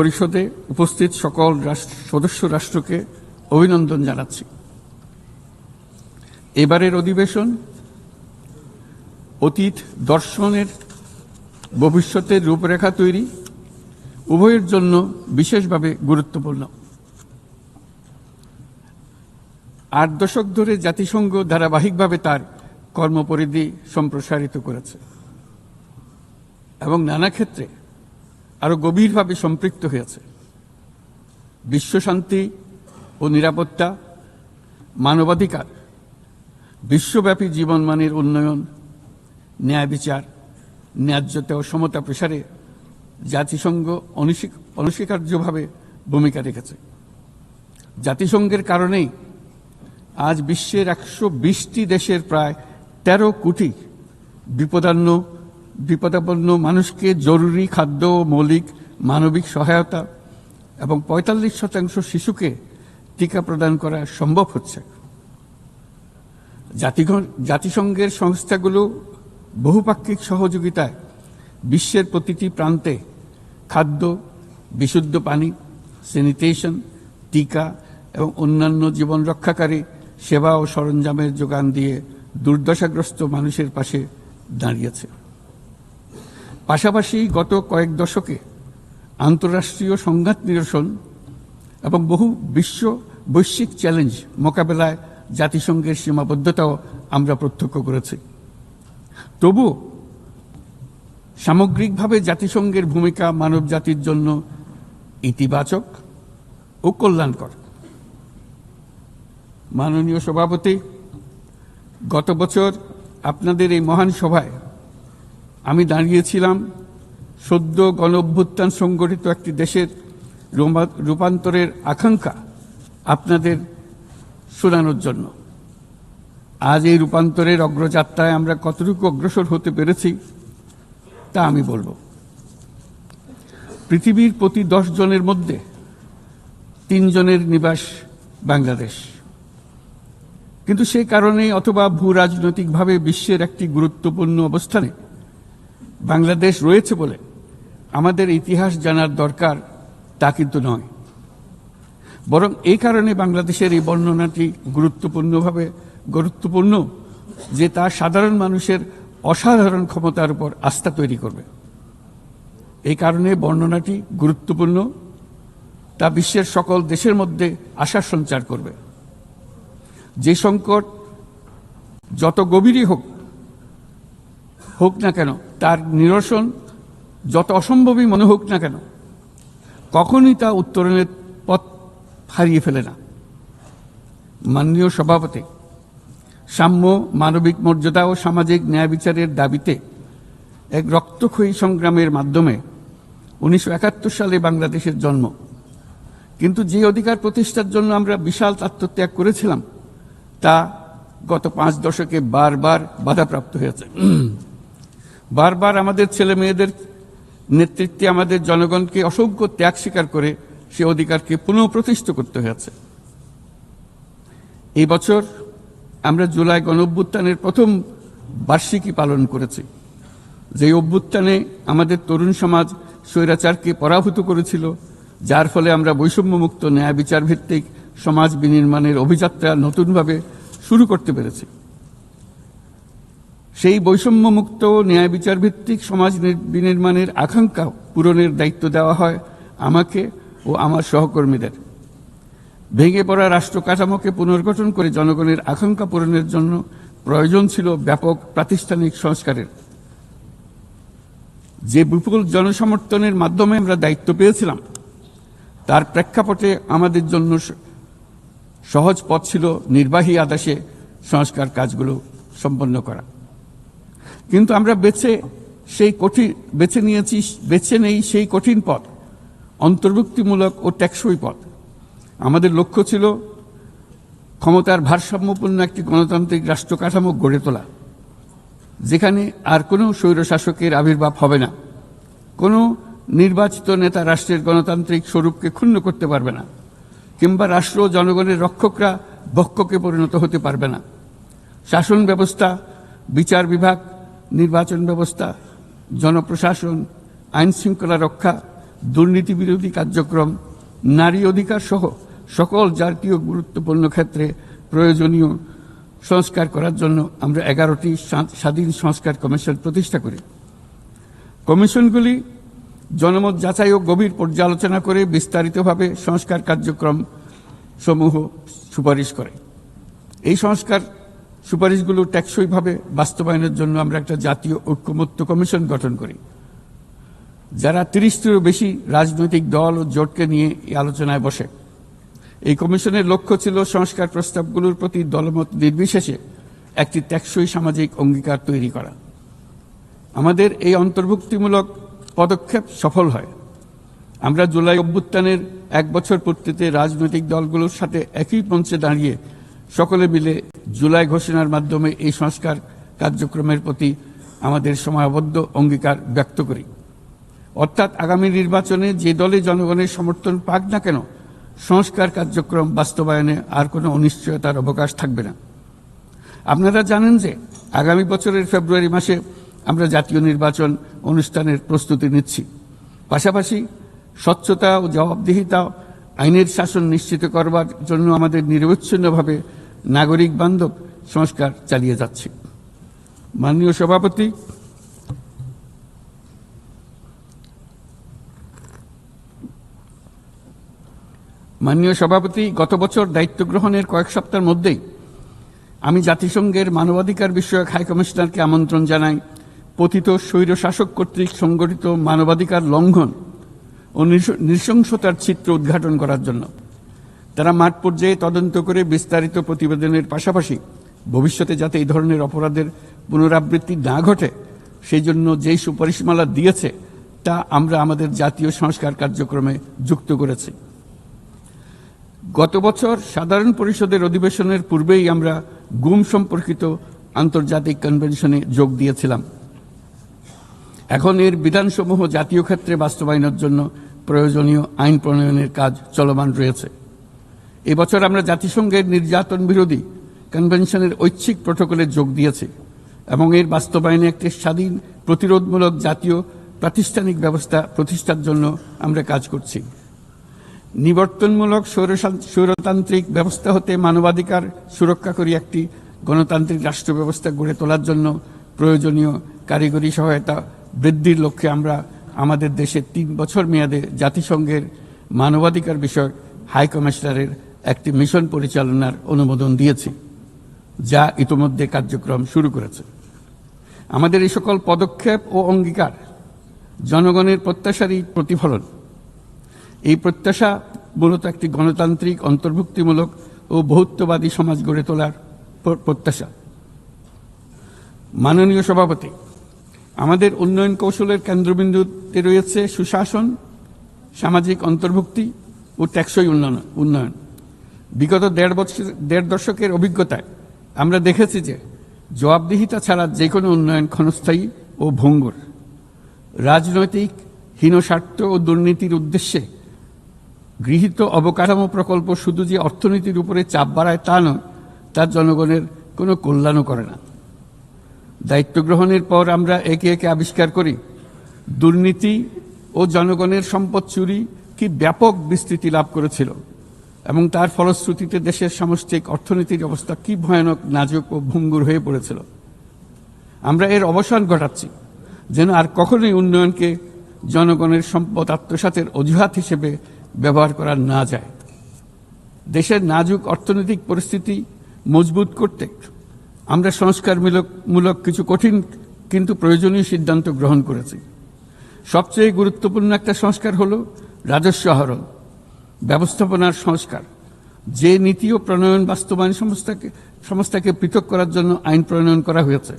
পরিষদে উপস্থিত সকল রাষ্ট্র- সদস্য রাষ্ট্রকে অভিনন্দন জানাচ্ছি। এবারের অধিবেশন অতীত দর্শনের ভবিষ্যতের রূপরেখা তৈরি, উভয়ের জন্য বিশেষভাবে গুরুত্বপূর্ণ। আট দশক ধরে জাতিসংঘ ধারাবাহিকভাবে তার কর্মপরিধি সম্প্রসারিত করেছে। এবং নানা ক্ষেত্রে আরও গভীরভাবে সম্পৃক্ত হয়েছে। বিশ্বশান্তি ও নিরাপত্তা, মানবাধিকার, বিশ্বব্যাপী জীবনমানের উন্নয়ন, ন্যায় বিচার, ন্যায্যতা ও সমতা প্রসারে জাতিসংঘ অনস্বী- অনস্বীকার্যভাবে ভূমিকা রেখেছে। জাতিসংঘের কারণেই আজ বিশ্বের একশো বিশটি দেশের প্রায় তেরো কোটি বিপদান্ন বিপদাপন্ন মানুষকে জরুরি খাদ্য, মৌলিক, মানবিক সহায়তা এবং পঁয়তাল্লিশ শতাংশ শিশুকে টিকা প্রদান করা সম্ভব হচ্ছে। জাতিসংঘের সংস্থাগুলো বহুপাক্ষিক সহযোগিতায় বিশ্বের প্রতিটি প্রান্তে খাদ্য, বিশুদ্ধ পানি, স্যানিটেশন, টিকা এবং অন্যান্য জীবন রক্ষাকারী সেবা ও সরঞ্জামের যোগান দিয়ে দুর্দশাগ্রস্ত মানুষের পাশে দাঁড়িয়েছে। পাশাপাশি গত কয়েক দশকে আন্তঃরাষ্ট্রীয় সংঘাত নিরসন এবং বহু বিশ্ব বৈশ্বিক চ্যালেঞ্জ মোকাবেলায় জাতিসংঘের সীমাবদ্ধতাও আমরা প্রত্যক্ষ করেছি। তবু সামগ্রিকভাবে জাতিসংঘের ভূমিকা মানব জাতির জন্য ইতিবাচক ও কল্যাণকর। মাননীয় সভাপতি, গত বছর আপনাদের এই মহান সভায় দাঁড়িয়েছিলাম সদ্য গণ অভ্যুত্থান সংগঠিত একটি দেশের রূপান্তরের আকাঙ্ক্ষা আপনাদের শোনানোর জন্য। আজ এই রূপান্তরের অগ্রযাত্রায় আমরা কতটুকু অগ্রসর হতে পেরেছি, তা আমি বলব। পৃথিবীর প্রতি দশ জনের মধ্যে তিনজনের নিবাস বাংলাদেশ। কিন্তু সেই কারণে অথবা ভূ রাজনৈতিকভাবে বিশ্বের একটি গুরুত্বপূর্ণ অবস্থানে বাংলাদেশ রয়েছে বলে আমাদের ইতিহাস জানার দরকার তা কিন্তু নয়। বরং এই কারণে বাংলাদেশের এই বর্ণনাটি গুরুত্বপূর্ণভাবে গুরুত্বপূর্ণ যে তা সাধারণ মানুষের অসাধারণ ক্ষমতার উপর আস্থা তৈরি করবে। এই কারণে বর্ণনাটি গুরুত্বপূর্ণ, তা বিশ্বের সকল দেশের মধ্যে আশার সঞ্চার করবে। যে সংকট যত গভীরই হোক হোক না কেন, তার নিরসন যত অসম্ভবই মনে হোক না কেন, কখনই তা উত্তরণের পথ হারিয়ে ফেলে না। মাননীয় সভাপতি, সাম্য, মানবিক মর্যাদা ও সামাজিক ন্যায় বিচারের দাবিতে এক রক্তক্ষয়ী সংগ্রামের মাধ্যমে উনিশশো একাত্তর সালে বাংলাদেশের জন্ম। কিন্তু যে অধিকার প্রতিষ্ঠার জন্য আমরা বিশাল আত্মত্যাগ করেছিলাম, তা গত পাঁচ দশকে বারবার বাধাপ্রাপ্ত হয়েছে। বারবার আমাদের ছেলে মেয়েদের নেতৃত্বে আমাদের জনগণকে অসংখ্য ত্যাগ স্বীকার করে সে অধিকারকে পুনঃপ্রতিষ্ঠিত করতে হয়েছে। এই বছর আমরা জুলাই গণ অভ্যুত্থানের প্রথম বার্ষিকী পালন করেছি। যে অভ্যুত্থানে আমাদের তরুণ সমাজ স্বৈরাচারকে পরাভূত করেছিল, যার ফলে আমরা বৈষম্যমুক্ত ন্যায় বিচার ভিত্তিক সমাজ বিনির্মাণের অভিযাত্রা নতুনভাবে শুরু করতে পেরেছি। সেই বৈষম্যমুক্ত ন্যায় বিচার ভিত্তিক সমাজ নির- বিনির্মাণের আকাঙ্ক্ষা পূরণের দায়িত্ব দেওয়া হয় আমাকে ও আমার সহকর্মীদের। ভেঙে পড়া রাষ্ট্র কাঠামোকে পুনর্গঠন করে জনগণের আকাঙ্ক্ষা পূরণের জন্য প্রয়োজন ছিল ব্যাপক প্রাতিষ্ঠানিক সংস্কারের। যে বিপুল জনসমর্থনের মাধ্যমে আমরা দায়িত্ব পেয়েছিলাম, তার প্রেক্ষাপটে আমাদের জন্য সহজ পথ ছিল নির্বাহী আদেশে সংস্কার কাজগুলো সম্পন্ন করা। কিন্তু আমরা বেছে, সেই কঠিন বেছে নিয়েছি, বেছে নেই সেই কঠিন পথ, অন্তর্ভুক্তিমূলক ও টেকসই পথ। আমাদের লক্ষ্য ছিল ক্ষমতার ভারসাম্যপূর্ণ একটি গণতান্ত্রিক রাষ্ট্র কাঠামো গড়ে তোলা, যেখানে আর কোনো স্বৈরশাসকের আবির্ভাব হবে না। কোনো নির্বাচিত নেতা রাষ্ট্রের গণতান্ত্রিক স্বরূপকে ক্ষুণ্ণ করতে পারবে না, কিংবা রাষ্ট্র জনগণের রক্ষকরা ভক্ষকে পরিণত হতে পারবে না। শাসন ব্যবস্থা, বিচার বিভাগ নির্বাচন ব্যবস্থা, জনপ্রশাসন আইন শৃঙ্খলা রক্ষা, দুর্নীতি বিরোধী কার্যক্রম, নারী অধিকার সহ সকল জাতীয় গুরুত্বপূর্ণ ক্ষেত্রে প্রয়োজনীয় সংস্কার করার জন্য আমরা এগারোটি স্বাধীন সংস্কার কমিশন প্রতিষ্ঠা করি। কমিশনগুলি জনমত যাচাই ও গভীর পর্যালোচনা করে বিস্তারিতভাবে সংস্কার কার্যক্রম সমূহ সুপারিশ করে। এই সংস্কার সুপারিশগুলো টেকসইভাবে বাস্তবায়নের জন্য আমরা একটা জাতীয় ঐক্যমত্য কমিশন গঠন করি। যারা তিরিশটিরও বেশি রাজনৈতিক দল ও জোটকে নিয়ে এই আলোচনায় বসে। এই কমিশনের লক্ষ্য ছিল সংস্কার প্রস্তাবগুলোর প্রতি দলমত নির্বিশেষে একটি টেকসই সামাজিক অঙ্গীকার তৈরি করা। আমাদের এই অন্তর্ভুক্তিমূলক পদক্ষেপ সফল হয়। আমরা জুলাই অভ্যুত্থানের এক বছর পূর্তিতে রাজনৈতিক দলগুলোর সাথে একই মঞ্চে দাঁড়িয়ে সকলে মিলে জুলাই ঘোষণার মাধ্যমে এই সংস্কার কার্যক্রমের প্রতি আমাদের সময়াবদ্ধ অঙ্গীকার ব্যক্ত করি। অর্থাৎ আগামী নির্বাচনে যে দলে জনগণের সমর্থন পাক না কেন, সংস্কার কার্যক্রম বাস্তবায়নে আর কোনো অনিশ্চয়তার অবকাশ থাকবে না। আপনারা জানেন যে আগামী বছরের ফেব্রুয়ারি মাসে আমরা জাতীয় নির্বাচন অনুষ্ঠানের প্রস্তুতি নিচ্ছি। পাশাপাশি স্বচ্ছতা ও জবাবদিহিতা আইনের শাসন নিশ্চিত করবার জন্য আমাদের নিরবচ্ছিন্নভাবে নাগরিক বান্ধব সংস্কার চালিয়ে যাচ্ছে। মাননীয় সভাপতি মাননীয় সভাপতি, গত বছর দায়িত্ব গ্রহণের কয়েক সপ্তাহের মধ্যেই আমি জাতিসংঘের মানবাধিকার বিষয়ক হাই কমিশনারকে আমন্ত্রণ জানাই। পতিত স্বৈর শাসক কর্তৃক সংগঠিত মানবাধিকার লঙ্ঘন ও নৃশংসতার চিত্র উদ্ঘাটন করার জন্য। তারা মাঠ পর্যায়ে তদন্ত করে বিস্তারিত প্রতিবেদনের পাশাপাশি ভবিষ্যতে যাতে এই ধরনের অপরাধের পুনরাবৃত্তি না ঘটে, সেই জন্য যেই সুপারিশমালা দিয়েছে, তা আমরা আমাদের জাতীয় সংস্কার কার্যক্রমে যুক্ত করেছি। গত বছর সাধারণ পরিষদের অধিবেশনের পূর্বেই আমরা গুম সম্পর্কিত আন্তর্জাতিক কনভেনশনে যোগ দিয়েছিলাম। এখন এর বিধানসমূহ জাতীয় ক্ষেত্রে বাস্তবায়নের জন্য প্রয়োজনীয় আইন প্রণয়নের কাজ চলমান রয়েছে। এবছর আমরা জাতিসংঘের নির্যাতন বিরোধী কনভেনশনের ঐচ্ছিক প্রটোকলে যোগ দিয়েছি এবং এর বাস্তবায়নে একটি স্বাধীন, প্রতিরোধমূলক জাতীয় প্রাতিষ্ঠানিক ব্যবস্থা প্রতিষ্ঠার জন্য আমরা কাজ করছি। নিবর্তনমূলক স্বৈরতান্ত্রিক ব্যবস্থা হতে মানবাধিকার সুরক্ষা করি একটি গণতান্ত্রিক রাষ্ট্র ব্যবস্থা গড়ে তোলার জন্য প্রয়োজনীয় কারিগরি সহায়তা বৃদ্ধির লক্ষ্যে আমরা আমাদের দেশে তিন বছর মেয়াদে জাতিসংঘের মানবাধিকার বিষয়ক হাই কমিশনারের একটি মিশন পরিচালনার অনুমোদন দিয়েছি, যা ইতোমধ্যে কার্যক্রম শুরু করেছে। আমাদের এই সকল পদক্ষেপ ও অঙ্গীকার জনগণের প্রত্যাশারই প্রতিফলন। এই প্রত্যাশা মূলত একটি গণতান্ত্রিক, অন্তর্ভুক্তিমূলক ও বহুত্ববাদী সমাজ গড়ে তোলার প্রত্যাশা। মাননীয় সভাপতি, আমাদের উন্নয়ন কৌশলের কেন্দ্রবিন্দুতে রয়েছে সুশাসন, সামাজিক অন্তর্ভুক্তি ও টেকসই উন্নয়ন উন্নয়ন। বিগত দেড় বছর, দেড় দশকের অভিজ্ঞতায় আমরা দেখেছি যে জবাবদিহিতা ছাড়া যে কোনো উন্নয়ন ক্ষণস্থায়ী ও ভঙ্গুর। রাজনৈতিক হীনস্বার্থ ও দুর্নীতির উদ্দেশ্যে গৃহীত অবকাঠামো প্রকল্প শুধু যে অর্থনীতির উপরে চাপ বাড়ায় তা নয় তার জনগণের কোনো কল্যাণও করে না। দায়িত্ব গ্রহণের পর আমরা একে একে আবিষ্কার করি, দুর্নীতি ও জনগণের সম্পদ চুরি কি ব্যাপক বিস্তৃতি লাভ করেছিল। এবং তার ফলশ্রুতিতে দেশের সামষ্টিক অর্থনীতির অবস্থা কি ভয়ানক, নাজুক ও ভঙ্গুর হয়ে পড়েছিল। আমরা এর অবসান ঘটাচ্ছি, যেন আর কখনোই উন্নয়নকে জনগণের সম্পদ আত্মসাতের অজুহাত হিসেবে ব্যবহার করা না যায়। দেশের নাজুক অর্থনৈতিক পরিস্থিতি মজবুত করতে আমরা সংস্কারমূলক, মূলক কিছু কঠিন কিন্তু প্রয়োজনীয় সিদ্ধান্ত গ্রহণ করেছি। সবচেয়ে গুরুত্বপূর্ণ একটা সংস্কার হল রাজস্ব আহরণ। ব্যবস্থাপনার সংস্কার। যে নীতি ও প্রণয়ন বাস্তবায়ন সংস্থাকে সংস্থাকে পৃথক করার জন্য আইন প্রণয়ন করা হয়েছে,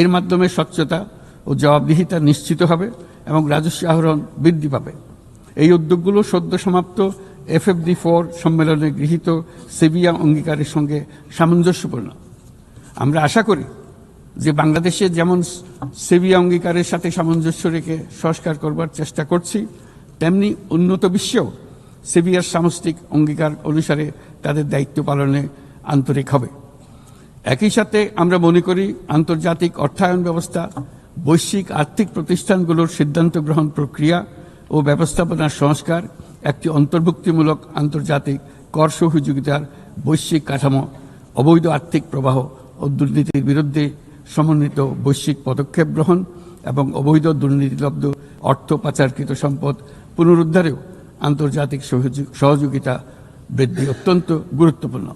এর মাধ্যমে স্বচ্ছতা ও জবাবদিহিতা নিশ্চিত হবে এবং রাজস্ব আহরণ বৃদ্ধি পাবে। এই উদ্যোগগুলো সদ্য সমাপ্ত এফএফডি ফোর সম্মেলনে গৃহীত সেবিয়া অঙ্গীকারের সঙ্গে সামঞ্জস্যপূর্ণ। আমরা আশা করি যে বাংলাদেশে যেমন সেবিয়া অঙ্গীকারের সাথে সামঞ্জস্য রেখে সংস্কার করবার চেষ্টা করছি, তেমনি উন্নত বিশ্বেও সেবিয়ার সামষ্টিক অঙ্গীকার অনুসারে তাদের দায়িত্ব পালনে আন্তরিক হবে। একই সাথে আমরা মনে করি আন্তর্জাতিক অর্থায়ন ব্যবস্থা, বৈশ্বিক আর্থিক প্রতিষ্ঠানগুলোর সিদ্ধান্ত গ্রহণ প্রক্রিয়া ও ব্যবস্থাপনার সংস্কার একটি অন্তর্ভুক্তিমূলক আন্তর্জাতিক কর সহযোগিতার বৈশ্বিক কাঠামো, অবৈধ আর্থিক প্রবাহ ও দুর্নীতির বিরুদ্ধে সমন্বিত বৈশ্বিক পদক্ষেপ গ্রহণ এবং অবৈধ দুর্নীতিলব্ধ অর্থ পাচারকৃত সম্পদ পুনরুদ্ধারেও আন্তর্জাতিক সহযোগিতা বৃদ্ধি অত্যন্ত গুরুত্বপূর্ণ।